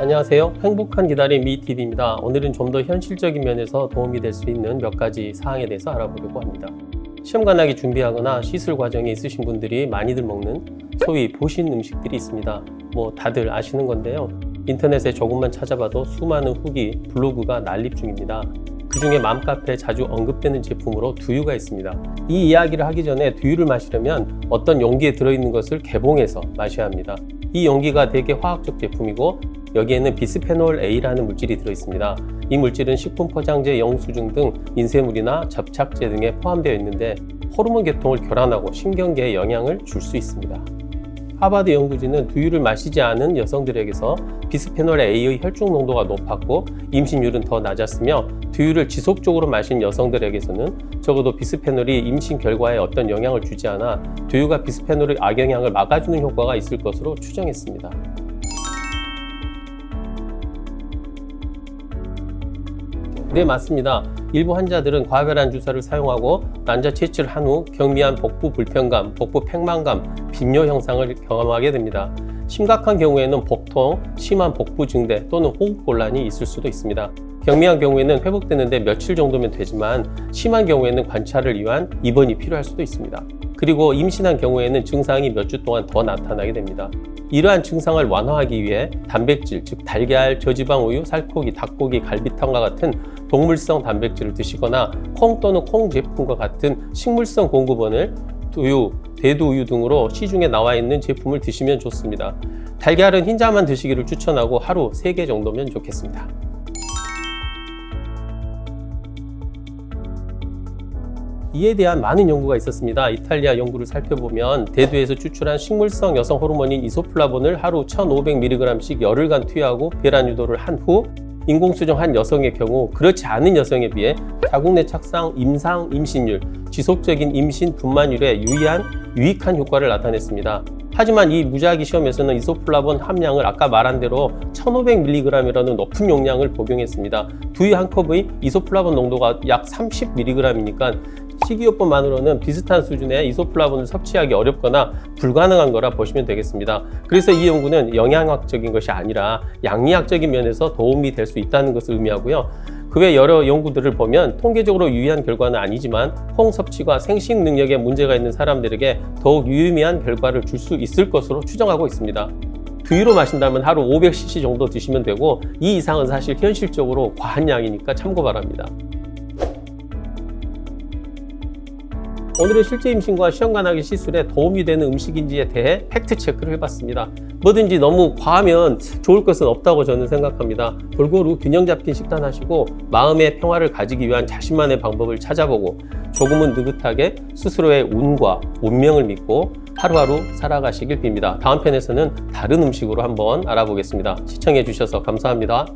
안녕하세요. 행복한 기다림 미TV입니다. 오늘은 좀 더 현실적인 면에서 도움이 될 수 있는 몇 가지 사항에 대해서 알아보려고 합니다. 시험 관하기 준비하거나 시술 과정에 있으신 분들이 많이들 먹는 소위 보신 음식들이 있습니다. 뭐 다들 아시는 건데요. 인터넷에 조금만 찾아봐도 수많은 후기, 블로그가 난립 중입니다. 그 중에 맘카페에 자주 언급되는 제품으로 두유가 있습니다. 이 이야기를 하기 전에 두유를 마시려면 어떤 용기에 들어있는 것을 개봉해서 마셔야 합니다. 이 용기가 되게 화학적 제품이고 여기에는 비스페놀 A라는 물질이 들어있습니다. 이 물질은 식품 포장재, 영수증 등 인쇄물이나 접착제 등에 포함되어 있는데 호르몬 계통을 교란하고 신경계에 영향을 줄 수 있습니다. 하버드 연구진은 두유를 마시지 않은 여성들에게서 비스페놀 A의 혈중 농도가 높았고 임신율은 더 낮았으며 두유를 지속적으로 마신 여성들에게서는 적어도 비스페놀이 임신 결과에 어떤 영향을 주지 않아 두유가 비스페놀의 악영향을 막아주는 효과가 있을 것으로 추정했습니다. 네, 맞습니다. 일부 환자들은 과별한 주사를 사용하고 난자 채취를 한 후 경미한 복부 불편감, 복부 팽만감, 빈뇨 현상을 경험하게 됩니다. 심각한 경우에는 복통, 심한 복부 증대 또는 호흡 곤란이 있을 수도 있습니다. 경미한 경우에는 회복되는데 며칠 정도면 되지만 심한 경우에는 관찰을 위한 입원이 필요할 수도 있습니다. 그리고 임신한 경우에는 증상이 몇 주 동안 더 나타나게 됩니다. 이러한 증상을 완화하기 위해 단백질, 즉 달걀, 저지방 우유, 살코기, 닭고기, 갈비탕과 같은 동물성 단백질을 드시거나 콩 또는 콩 제품과 같은 식물성 공급원을 두유, 대두우유 등으로 시중에 나와 있는 제품을 드시면 좋습니다. 달걀은 흰자만 드시기를 추천하고 하루 3개 정도면 좋겠습니다. 이에 대한 많은 연구가 있었습니다. 이탈리아 연구를 살펴보면 대두에서 추출한 식물성 여성 호르몬인 이소플라본을 하루 1,500mg씩 열흘간 투여하고 배란 유도를 한 후 인공수정한 여성의 경우 그렇지 않은 여성에 비해 자궁 내 착상, 임상, 임신율, 지속적인 임신 분만율에 유의한 유익한 효과를 나타냈습니다. 하지만 이 무작위 시험에서는 이소플라본 함량을 아까 말한 대로 1500mg이라는 높은 용량을 복용했습니다. 두유 한 컵의 이소플라본 농도가 약 30mg이니까 식이요법만으로는 비슷한 수준의 이소플라본을 섭취하기 어렵거나 불가능한 거라 보시면 되겠습니다. 그래서 이 연구는 영양학적인 것이 아니라 양리학적인 면에서 도움이 될 수 있다는 것을 의미하고요. 그 외 여러 연구들을 보면 통계적으로 유의한 결과는 아니지만 홍 섭취가 생식 능력에 문제가 있는 사람들에게 더욱 유의미한 결과를 줄 수 있을 것으로 추정하고 있습니다. 두유로 마신다면 하루 500cc 정도 드시면 되고 이 이상은 사실 현실적으로 과한 양이니까 참고 바랍니다. 오늘은 실제 임신과 시험관하기 시술에 도움이 되는 음식인지에 대해 팩트 체크를 해봤습니다. 뭐든지 너무 과하면 좋을 것은 없다고 저는 생각합니다. 골고루 균형 잡힌 식단 하시고 마음의 평화를 가지기 위한 자신만의 방법을 찾아보고 조금은 느긋하게 스스로의 운과 운명을 믿고 하루하루 살아가시길 빕니다. 다음 편에서는 다른 음식으로 한번 알아보겠습니다. 시청해 주셔서 감사합니다.